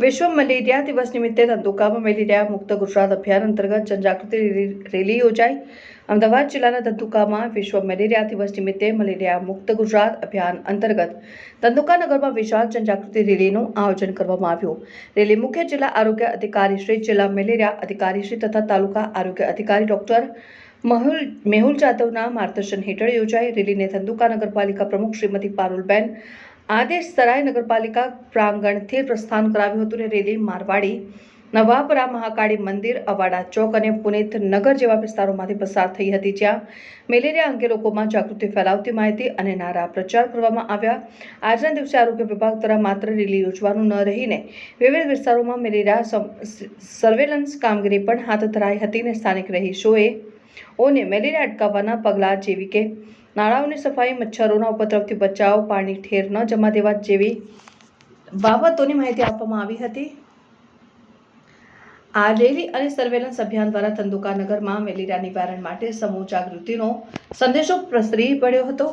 વિશ્વ મલેરિયા દિવસ નિમિત્તે ધંધુકામાં મેલેરિયા મુક્ત ગુજરાત અભિયાન અંતર્ગત જનજાગૃતિ રેલી- યોજાઈ. અમદાવાદ જિલ્લાના ધંધુકામાં વિશ્વ મેલેરિયા દિવસ નિમિત્તે મલેરિયા મુક્ત ગુજરાત અભિયાન અંતર્ગત ધંધુકા નગરમાં વિશાળ જનજાગૃતિ રેલીનું આયોજન કરવામાં આવ્યું. રેલી મુખ્ય જિલ્લા આરોગ્ય અધિકારી શ્રી, જિલ્લા મેલેરિયા અધિકારી શ્રી તથા તાલુકા આરોગ્ય અધિકારી ડોક્ટર મહુલ, મેહુલ જાદવના માર્ગદર્શન હેઠળ યોજાઈ રેલીને ધંધુકા નગરપાલિકા પ્રમુખ શ્રીમતી પારુલબેન આદેશ સરાય નગરપાલિકા પ્રાંગણથી પ્રસ્થાન કરાવ્યું હતું અને રેલી મારવાડી, નવાપરા મહાકાળી મંદિર, અવાડા ચોક અને પુનિત નગર જેવા વિસ્તારોમાંથી પસાર થઈ હતી, જ્યાં મેલેરિયા અંગે લોકોમાં જાગૃતિ ફેલાવતી માહિતી અને નારા પ્રચાર કરવામાં આવ્યા. આજના દિવસે આરોગ્ય વિભાગ દ્વારા માત્ર રેલી યોજવાનું ન રહીને વિવિધ વિસ્તારોમાં મેલેરિયા સર્વેલન્સ કામગીરી પણ હાથ ધરાઈ હતી અને સ્થાનિક રહીશોએ ઓને મેલેરિયા અટકાવવાના પગલાં જેવી કે નાળાઓની સફાઈ મચ્છરોના ઉપદ્રવથી બચાવ, પાણી ઠેર ન જમા દેવા જેવી બાબતોની માહિતી આપવામાં આવી હતી. આ રેલી અને સર્વેલન્સ અભિયાન દ્વારા ધંધુકા નગરમાં મેલેરિયા નિવારણ માટે સમૂહ જાગૃતિનો સંદેશો પ્રસરી પડ્યો હતો.